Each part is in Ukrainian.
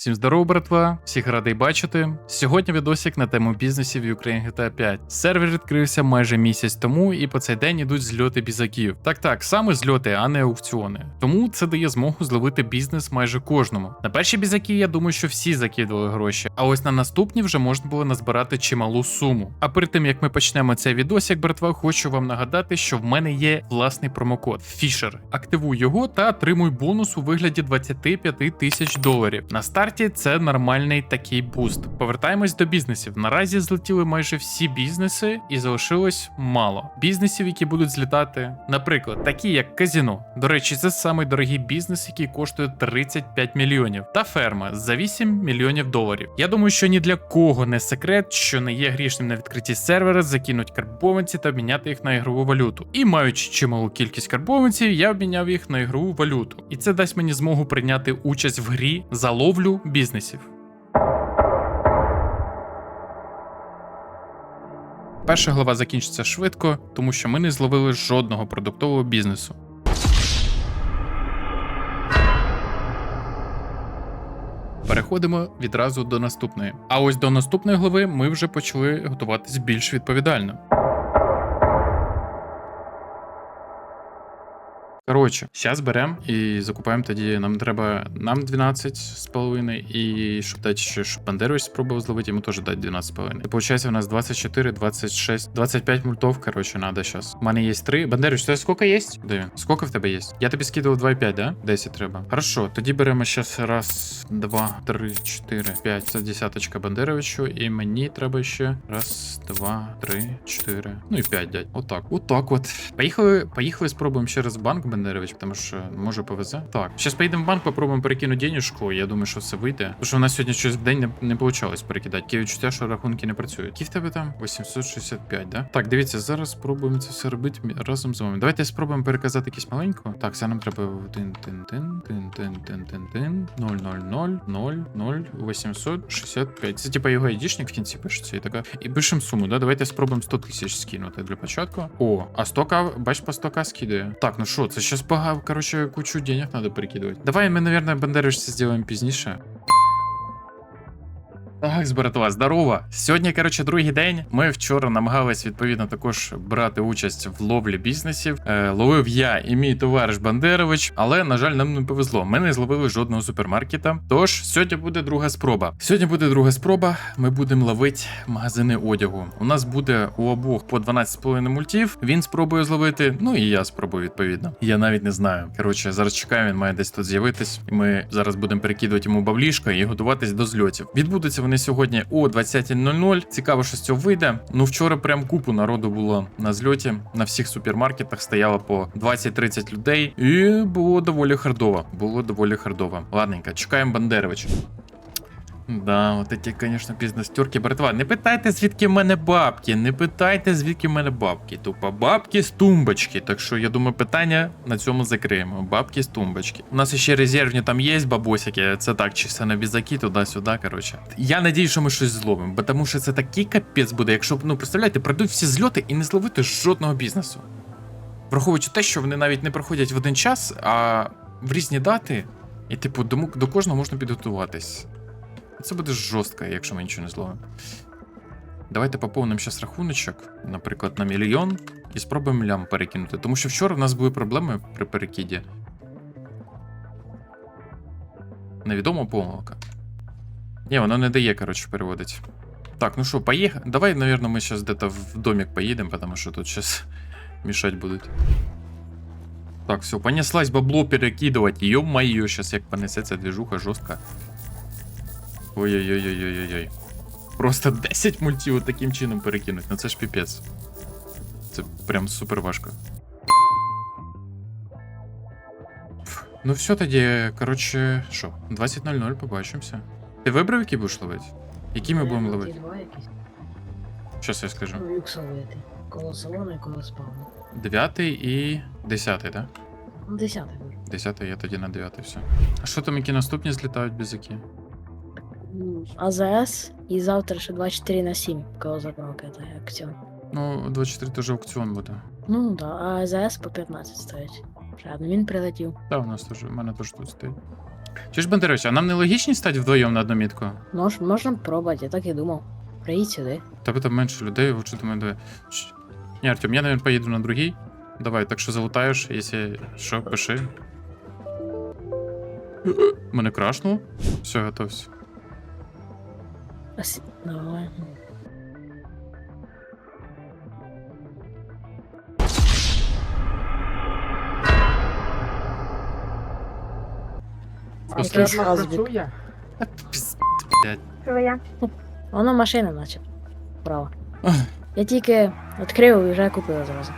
Всім здорово, братва! Всіх радий бачити. Сьогодні відосик на тему бізнесів в Ukraine GTA 5. Сервер відкрився майже місяць тому, і по цей день ідуть зльоти бізаків. Так так, саме зльоти, а не аукціони. Тому це дає змогу зловити бізнес майже кожному. На перші бізаки я думаю, що всі закидували гроші, а ось на наступні вже можна було назбирати чималу суму. А перед тим як ми почнемо цей відосик, братва, хочу вам нагадати, що в мене є власний промокод Fisher. Активуй його та отримуй бонус у вигляді 25 тисяч доларів. На старті це нормальний такий буст. Повертаємось до бізнесів. Наразі злетіли майже всі бізнеси, і залишилось мало бізнесів, які будуть злітати. Наприклад, такі як казіно. До речі, це самий дорогий бізнес, який коштує 35 мільйонів, та ферма за 8 мільйонів доларів. Я думаю, що ні для кого не секрет, що не є грішним на відкритті сервера, закинуть карбованці та обміняти їх на ігрову валюту. І маючи чималу кількість карбованців, я обміняв їх на ігрову валюту. І це дасть мені змогу прийняти участь в грі за ловлю бізнесів. Перша глава закінчиться швидко, тому що ми не зловили жодного продуктового бізнесу. Переходимо відразу до наступної. А ось до наступної глави ми вже почали готуватись більш відповідально. Коротше, зараз беремо і закупаємо тоді. Нам треба нам 12 з половиною, і щоб дати ще, щоб Бандерович спробував зловити, йому теж дати 12 з половиною. І виходить, у нас 24, 26, 25 мультов, коротше, надо зараз. У мене є 3. Бандерович, тебе скільки є? Де він? Скільки в тебе є? Я тобі скидував 2,5, да? 10 треба. Хорошо, тоді беремо зараз раз, два, три, чотири, п'ять. Це десяточка Бандеровичу, і мені треба ще раз, два, три, чотири. Ну і п'ять дядь. Отак. Отак от. Поїхали, поїхали, спробуємо ще раз в банк, Бандерович, тому що може повезе. Так, зараз поїдемо в банк, попробуємо перекинути денежку. Я думаю, що все вийде. Тому що у нас сьогодні щось в день не, не вийшло перекидати. Таке відчуття, що рахунки не працюють. Які в тебе там? 865, да? Так, дивіться, зараз спробуємо це все робити разом з вами. Давайте спробуємо переказати якісь маленько. Так, це нам треба тин тин тин тин тин тин тин тин 0 0 0 0 0 865. Це типа його айдішник в кінці пишеться і така. І пишемо суму, да? Давайте спробуємо 100 тисяч скинути для початку. О, а 100к, бач, по 100к скидає. Так, ну що, це Сейчас, короче, кучу денег надо прикидывать. Давай мы, наверное, Бандеришься сделаем пизднейше. Так, братва, здорово. Сьогодні, коротше, другий день. Ми вчора намагались відповідно також брати участь в ловлі бізнесів. Е, ловив я і мій товариш Бандерович, але на жаль, нам не повезло. Ми не зловили жодного супермаркета. Тож сьогодні буде друга спроба. Сьогодні буде друга спроба. Ми будемо ловити магазини одягу. У нас буде у обох по 12,5 мультів. Він спробує зловити. Ну і я спробую відповідно. Я навіть не знаю. Коротше, зараз чекаю, він має десь тут з'явитись. Ми зараз будемо перекидувати йому бавлішко і готуватись до зльотів. Відбудуться вони сьогодні о 20.00. Цікаво, що з цього вийде. Ну вчора прям купу народу було на зльоті. На всіх супермаркетах стояло по 20-30 людей. І було доволі хардово. Було доволі хардово. Ладненько, чекаємо Бандеровича. Да, от ті, звісно, бізнес-тюрки, братва. Не питайте, звідки в мене бабки. Не питайте, звідки в мене бабки. Тупо бабки з тумбочки. Так що я думаю, питання на цьому закриємо. Бабки з тумбочки. У нас ще резервні там є бабосики. Це так, чисто на бізаки, туди-сюди. Коротше. Я надію, що ми щось зловимо, бо тому що це такий капець буде, якщо ну представляєте, пройдуть всі зльоти і не зловити жодного бізнесу. Враховуючи те, що вони навіть не проходять в один час, а в різні дати, і типу до, до кожного можна підготуватись. Це буде жорстко, якщо ми нічого не зловимо. Давайте поповнимо зараз рахуночок, наприклад, на мільйон, і спробуємо лям перекинути. Тому що вчора в нас були проблеми при перекиді. Невідома помилка. Ні, воно не дає, коротше, переводить. Так, ну що, поїхали. Давай, наверное, ми зараз где-то в домик поїдемо, тому що тут зараз мішать будуть. Так, все, понеслась бабло перекидувати. Ё-моё, сейчас як понесеться движуха жорстка. Ой-ой-ой-ой-ой-ой. Просто 10 мультів от таким чином перекинуть. Ну це ж піпець. Це прям супер важко. Ну все тоді, коротше, що, 20.00 побачимося. Ти вибрав, який будеш ловити? Які ми будемо ловити? Щас я скажу. Ну. Коло салону і коло спавну. 9 і 10, так? Да? Ну, десятий. 10 я тоді на 9 все. А що там, які наступні злітають без які? Ну, АЗС і завтра ще 24 на 7 коло заправки, це акціон. Ну, 24 теж аукціон буде. Ну, да, а АЗС по 15 стоїть. Один він прилетів. Так, у нас теж, у мене теж тут стоїть. Чи ж Бандерович, а нам не логічні стати вдвоєм на одну мітку? Мож, можна пробувати, я так і думав. Приїдь сюди. Тебе там менше людей, лучше до мене. Ні, Артем, я, наверное, поїду на другий. Давай, так що залутаєш, якщо що, пиши. Мене крашнуло. Все, готовся. С- Давай. Якийсь хазбік. Твоя. Воно машина, наче. Право. Я тільки відкрив і вже купив зразу.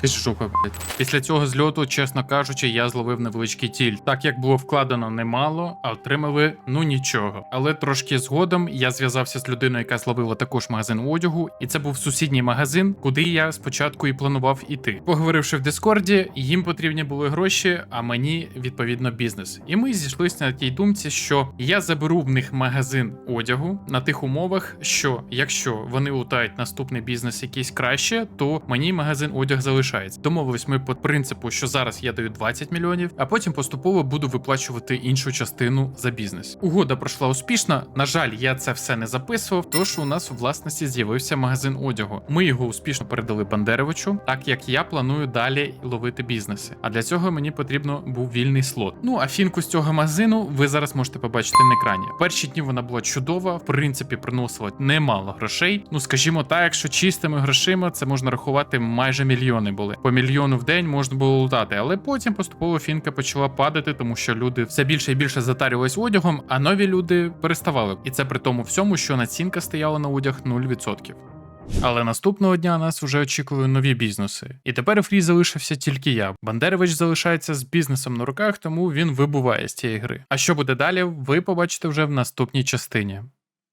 Ти ж жопа, блядь. Після цього зльоту, чесно кажучи, я зловив невеличкий тіль. Так як було вкладено немало, а отримали ну нічого. Але трошки згодом я зв'язався з людиною, яка зловила також магазин одягу, і це був сусідній магазин, куди я спочатку і планував іти. Поговоривши в Дискорді, їм потрібні були гроші, а мені відповідно бізнес. І ми зійшлися на тій думці, що я заберу в них магазин одягу на тих умовах, що якщо вони лутають наступний бізнес якийсь краще, то мені магазин одяг залишається. Домовились ми по принципу, що зараз я даю 20 мільйонів, а потім поступово буду виплачувати іншу частину за бізнес. Угода пройшла успішно. На жаль, я це все не записував, тож у нас у власності з'явився магазин одягу. Ми його успішно передали Бандеровичу, так як я планую далі ловити бізнеси. А для цього мені потрібно був вільний слот. Ну а фінку з цього магазину ви зараз можете побачити на екрані. Перші дні вона була чудова, в принципі, приносила немало грошей. Ну скажімо так, якщо чистими грошима, це можна рахувати майже мільйони були. По мільйону в день можна було лутати, але потім поступово фінка почала падати, тому що люди все більше і більше затарювались одягом, а нові люди переставали. І це при тому всьому, що націнка стояла на одяг 0%. Але наступного дня нас вже очікували нові бізнеси. І тепер фрі залишився тільки я. Бандерович залишається з бізнесом на руках, тому він вибуває з цієї гри. А що буде далі, ви побачите вже в наступній частині.